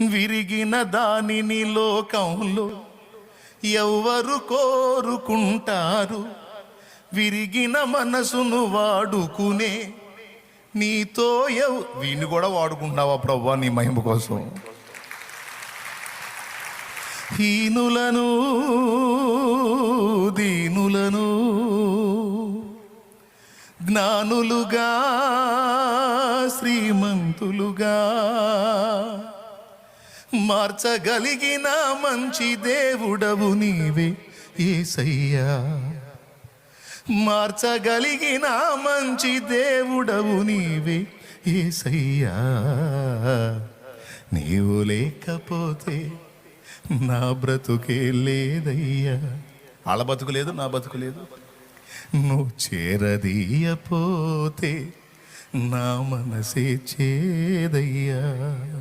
విరిగిన దానిని లోకంలో ఎవ్వరు కోరుకుంటారు. విరిగిన మనసును వాడుకునే నీతో ఎవ్ వీణ్ణి కూడా వాడుకుంటావా ప్రభా నీ మహిమ కోసం? హీనులను దీనులను జ్ఞానులుగా శ్రీమంతులుగా మార్చగలిగిన మంచి దేవుడవు నీవే ఏసయ్యా. మార్చగలిగిన మంచి దేవుడవు నీవే ఏసయ్యా. నీవు లేకపోతే నా బ్రతుకే లేదయ్యా. వాళ్ళ బతుకు లేదు నా బతుకు లేదు. నువ్వు చేరదీయపోతే నా మనసే చేదయ్యా.